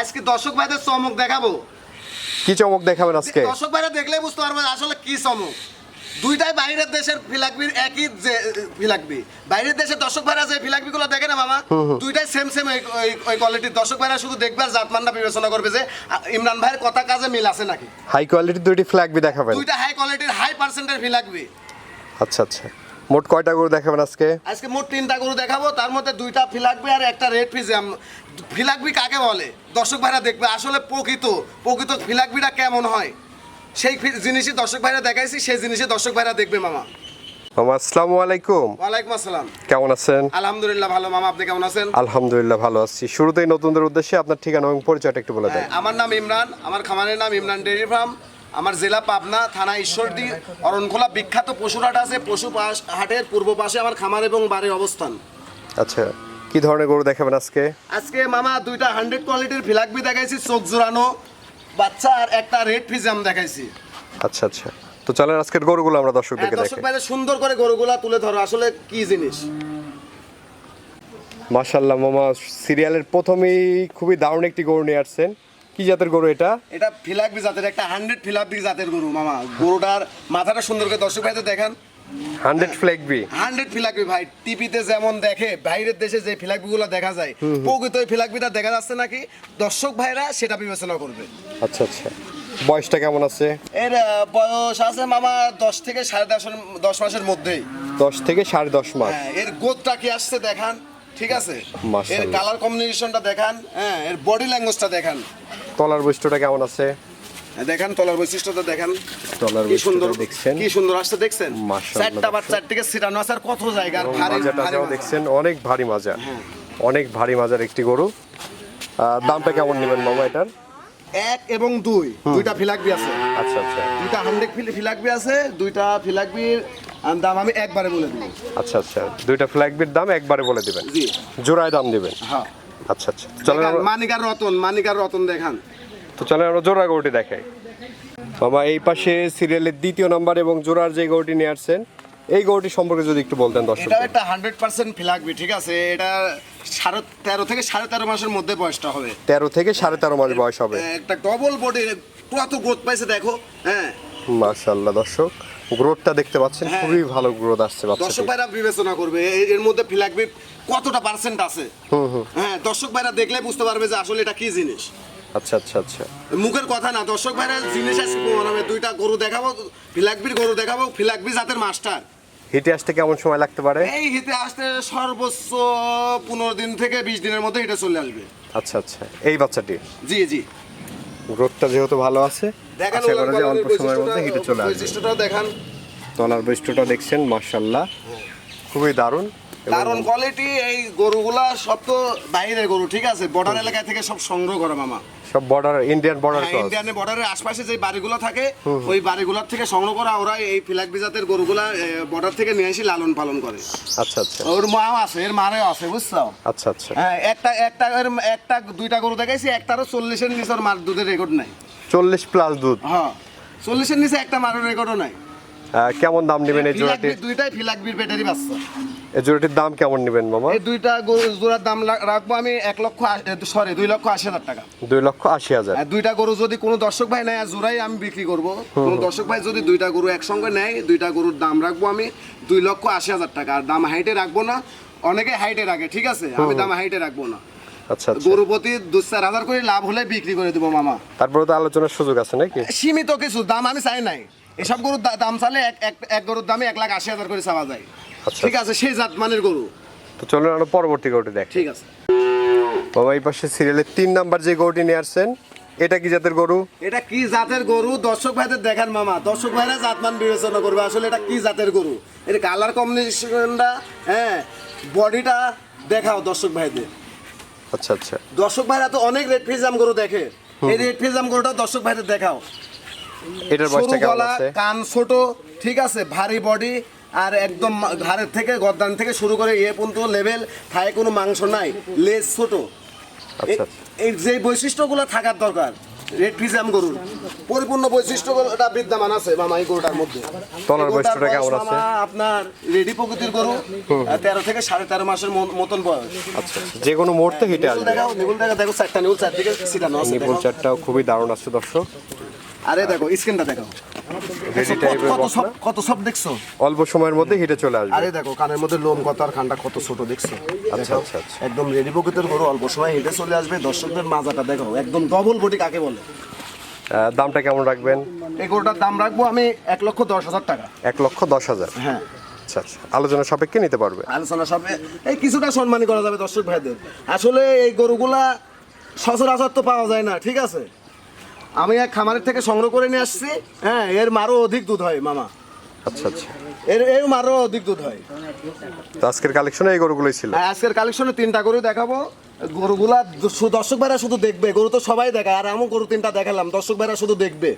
আজকে দর্শক ভাইদের চমক দেখাবো। কি চমক দেখাবেন আজকে? দর্শক ভাইরা দেখলে বুঝতে পারবে আসলে কি চমক। দুইটাই বাইরের দেশের ফিলাকবির একই যে ফিলাকবি বাইরের দেশের দর্শক ভাইরা যে ফিলাকবি গুলো দেখে না মামা দুইটাই সেম সেম ওই কোয়ালিটির দর্শক ভাইরা শুধু দেখবে আর জাতমানটা বিবেচনা করবে যে ইমরান ভাইয়ের কথা কাজে মিল আছে নাকি? হাই কোয়ালিটির দুইটি ফ্ল্যাগ বি দেখাবেন। দুইটা হাই কোয়ালিটির হাই পার্সেন্টের ফিলাকবি আচ্ছা আচ্ছা। মোট কয়টা গরু দেখাবেন আজকে? আজকে মোট তিনটা গরু দেখাবো তার মধ্যে দুইটা ফিলাকবি আর একটা রেড ফিজাম ফিলাকবি কাকে বলে? দর্শক ভাইরা দেখবে আসলে প্রকৃত প্রকৃত ফিলাকবিটা কেমন হয়? সেই জিনিসই দর্শক ভাইরা দেখাইছি সেই জিনিসই দর্শক ভাইরা দেখবে মামা। মামা আসসালামু আলাইকুম। ওয়ালাইকুম আসসালাম। কেমন আছেন? আলহামদুলিল্লাহ ভালো মামা আপনি কেমন আছেন? আলহামদুলিল্লাহ ভালো আছি। শুরুতেই নতুনদের উদ্দেশ্যে আপনার ঠিকানা এবং পরিচয়টা একটু বলে দেন। হ্যাঁ, আমার নাম ইমরান আমার খামারের নাম ইমরান ডেয়ারি ফার্ম। আমার জেলা পাবনা থানা ঈশ্বরদী অরণখোলা বিখ্যাত পশুর হাট আছে পশু হাটের পূর্ব পাশে আমার খামার এবং বাড়ির অবস্থান। আচ্ছা কি ধরনের গরু দেখাবেন আজকে? আজকে মামা দুইটা হান্ড্রেড কোয়ালিটির ফিলাকবি দেখাইছি চোখ জোড়ানো বাচ্চা আর একটা রেড ফিজাম দেখাইছি। আচ্ছা আচ্ছা। তো চলেন আজকের গরুগুলো আমরা হ্যাঁ, দর্শকদেরকে দর্শক দেখে ভাইরা সুন্দর করে গরুগুলা তুলে ধরো আসলে কি জিনিস? মাশাল্লাহ মামা সিরিয়ালের প্রথমেই খুবই দারুণ একটি গরু নিয়ে আসছেন। কি জাতের গরু এটা? এটা ফিলাকবি জাতের একটা হান্ড্রেড ফিলাকবি জাতের গরু মামা। গরুটার মাথাটা সুন্দর করে দর্শক ভাইদের দেখান। হান্ড্রেড ফ্ল্যাগ বি হান্ড্রেড ফিলাকবি ভাই টিভিতে যেমন দেখে বাইরের দেশে যে ফিলাকবিগুলো দেখা যায় প্রকৃত ওই ফিলাকবিটা দেখা যাচ্ছে নাকি? দর্শক ভাইরা সেটা বিবেচনা করবে। আচ্ছা আচ্ছা। বয়সটা কেমন আছে? এর বয়স আছে মামা দশ থেকে সাড়ে দশ দশ মাসের মধ্যেই। দশ থেকে সাড়ে দশ মাস। হ্যাঁ এর গোদটা কি আসছে দেখান ঠিক আছে? এর কালার কম্বিনেশনটা দেখান হ্যাঁ এর বডি ল্যাঙ্গুয়েজটা দেখান। তলার বৈশিষ্ট্যটা কেমন আছে? দেখেন তলার বৈশিষ্ট্যটা দেখান। তলার কি সুন্দর দেখছেন? কি সুন্দর আসছে দেখছেন? চারটা বা চারটিকে সিটানো আছে আর কত জায়গা আর ভারী মাজা। দেখছেন অনেক ভারী মাজা অনেক ভারী মাজার একটি গরু। দামটা কেমন নেবেন মামা এটার? এক এবং দুই দুইটা ফিলাকবি আছে। আচ্ছা আচ্ছা। দুইটা হান্ড্রেড ফিলাকবি আছে দুইটা ফিলাকবির দাম আমি একবারে বলে দিব। আচ্ছা আচ্ছা। দুইটা ফ্ল্যাগবির দাম একবারে বলে দিবেন। জি। জোড়ায় দাম দিবেন। হ্যাঁ। আচ্ছা আচ্ছা। চলেন আমরা- মানিকার রতন মানিকার রতন দেখান। তো চলেন আমরা জোড়া গরুটি দেখাই। বাবা এই পাশে সিরিয়ালের দ্বিতীয় নাম্বার এবং জোড়ার যে গরুটি নিয়ে আসছেন এই গরুটি সম্পর্কে যদি একটু বলতেন দর্শক এটা একটা হান্ড্রেড পার্সেন্ট ফিলাকবি ঠিক আছে? এটা সাড়ে তেরো থেকে সাড়ে তেরো মাসের মধ্যে বয়সটা হবে। তেরো থেকে সাড়ে তেরো মাস বয়স হবে। একটা ডবল বডি কত গ্রোথ পাইছে দেখো হ্যাঁ। মাশাল্লাহ দর্শক। গ্রোথটা দেখতে পাচ্ছেন হ্যাঁ। খুবই ভালো গ্রোথ আসছে বাচ্চা দর্শক ভাইরা বিবেচনা করবে এর মধ্যে ফিলাকবি কতটা পার্সেন্ট আছে? হ্যাঁ দর্শক ভাইরা দেখলে বুঝতে পারবে যে আসলে এটা কি জিনিস। আচ্ছা আচ্ছা আচ্ছা। মুখের কথা না দর্শক ভাইরা জিনিস আছে হবে। দুইটা গরু দেখাবো ফিলাকবির গরু দেখাবো ফিলাকবি জাতের মাস্টার। হেঁটে আসতে কেমন সময় লাগতে পারে? এই হিতে আসতে সর্বোচ্চ পনেরো দিন থেকে বিশ দিনের মধ্যে এটা চলে আসবে। আচ্ছা আচ্ছা। এই বাচ্চাটি? জি জি। গ্রোথটা যেহেতু ভালো আছে আশা করা যায় অল্প সময়ের মধ্যে হেঁটে চলে আসবে। তলার বৈশিষ্ট্যটা দেখছেন মার্শাল্লাহ খুবই দারুণ। কারণ কোয়ালিটি এই গরুগুলা সব তো বাইরের গরু ঠিক আছে? বর্ডার এলাকা থেকে সব সংগ্রহ করে মামা। সব বর্ডার ইন্ডিয়ান বর্ডার ইন্ডিয়ানের বর্ডারের আশপাশে যে বাড়িগুলো থাকে ওই বাড়িগুলোর থেকে সংগ্রহ করা ওরা এই ফিলাকবি জাতের গরুগুলা বর্ডার থেকে নিয়ে এসে লালন পালন করে। আচ্ছা আচ্ছা। ওর মাও আছে এর মারেও আছে বুঝছ? আচ্ছা আচ্ছা। হ্যাঁ একটা একটা এর একটা দুইটা গরু দেখাইছি একটারও চল্লিশের নিচে ওর মার দুধের রেকর্ড নাই। চল্লিশ প্লাস দুধ। হ্যাঁ চল্লিশের নিচে একটা মারের রেকর্ডও নাই। কেমন দাম নেবেন এই ফিলাকবির দুইটাই ফিলাকবির ব্যাটারি বাচ্চা। এই জোড়াটির দাম কেমন নেবেন মামা? এই দুইটা জোড়ার দাম রাখব আমি এক লক্ষ সরি দুই লক্ষ আশি হাজার টাকা। দুই লক্ষ আশি হাজার। আর দুইটা গরু যদি কোনো দর্শক ভাই নেয় জোড়াই আমি বিক্রি করব। কোনো দর্শক ভাই যদি দুইটা গরু একসঙ্গে নেয় দুইটা গরুর দাম রাখব আমি দুই লক্ষ আশি হাজার টাকা। আর দাম হাইটে রাখব না অনেকে হাইটে রাখে ঠিক আছে? আমি দাম হাইটে রাখব না। আচ্ছা আচ্ছা। গরু প্রতি দু চার হাজার করে লাভ হলে বিক্রি করে দেবো মামা। তারপরে তো আলোচনার সুযোগ আছে নাকি? সীমিত কিছু দাম আমি চাই নাই। এসব গরুর দাম চালে এক এক- এক গরুর দামে এক লাখ আশি হাজার করে চাওয়া যায়। আচ্ছা। ঠিক আছে সেই জাত মানের গরু। তো চলুন আমরা পরবর্তী গরুটি দেখ। ঠিক আছে। বাবা এই পাশে সিরিয়ালের তিন নাম্বার যে গরুটি নিয়ে আসছেন এটা কি জাতের গরু? এটা কি জাতের গরু? দর্শক ভাইদের দেখেন মামা। দর্শক ভাইরা জাতমান বিবেচনা করবে। আসলে এটা কি জাতের গরু? এর কালার কম্বিনেশনটা হ্যাঁ বডিটা দেখাও দর্শক ভাইদের। আচ্ছা আচ্ছা। দর্শক ভাইরা তো অনেক রেড ফ্রিজাম গরু দেখে। এই রেড ফ্রিজাম গরুটা দর্শক ভাইদের দেখাও। এটার বয়সটা কেমন আছে? কান ছোট ঠিক আছে? ভারী বডি আর একদম ঘাড়ের থেকে গদ্দান থেকে শুরু করে এ পর্যন্ত লেভেল থায় কোনো মাংস নাই লেজ ছোট। আচ্ছা। এই যে বৈশিষ্ট্যগুলো থাকার দরকার। রেড ফিজাম গরুর। পরিপূর্ণ বৈশিষ্ট্যটা বিদ্যমান আছে মামা এই গরুটার মধ্যে। তলার বৈশিষ্ট্যটা কেমন আছে? আপনার রেডি প্রকৃতির গরু আহ, তেরো থেকে সাড়ে তেরো মাসের মতন বয়স। আচ্ছা আচ্ছা। যে কোনো মুহূর্তে হিটে আসবে। নিপুল দেখা দেখো চারটা নিপুল চারদিকে ছিটানো আছে নিপুল চারটাও খুবই দারুণ আছে দর্শক। আরে দেখো স্ক্রিনটা দেখো। রেডি কত- টাইপের কত সব কত সব দেখছ? অল্প সময়ের মধ্যে হিটে চলে আসবে। আরে দেখো কানের মধ্যে লোম কত আর খানটা কত ছোট দেখছ? আচ্ছা আচ্ছা আচ্ছা। একদম রেডি গরু অল্প সময় হেঁটে চলে আসবে। দর্শকদের মাজাটা দেখো একদম ডবল বডি কাকে বলে? দামটা কেমন রাখবেন? এই গরুটার দাম রাখব আমি এক লক্ষ দশ হাজার টাকা। এক লক্ষ দশ হাজার? হ্যাঁ। আচ্ছা আচ্ছা। আলোচনা সাপেক্ষে নিতে পারবে। আলোচনা সবে এই কিছুটা সম্মানী করা যাবে দর্শক ভাইদের। আসলে এই গরুগুলা সচরাচর তো পাওয়া যায় না ঠিক আছে? আমি এক খামারের থেকে সংগ্রহ করে নিয়ে আসছি। হ্যাঁ এর মারও অধিক দুধ হয় মামা। আচ্ছা আচ্ছা। এর এর মারও অধিক দুধ হয়। তো আজকের কালেকশনে এই গরুগুলোই ছিল? হ্যাঁ, আজকের কালেকশনে তিনটা গরু দেখাবো। গরুগুলা দর্শক ভাইরা শুধু দেখবে গরু তো সবাই দেখায় আর এমন গরু তিনটা দেখালাম দর্শক ভাইরা শুধু দেখবে।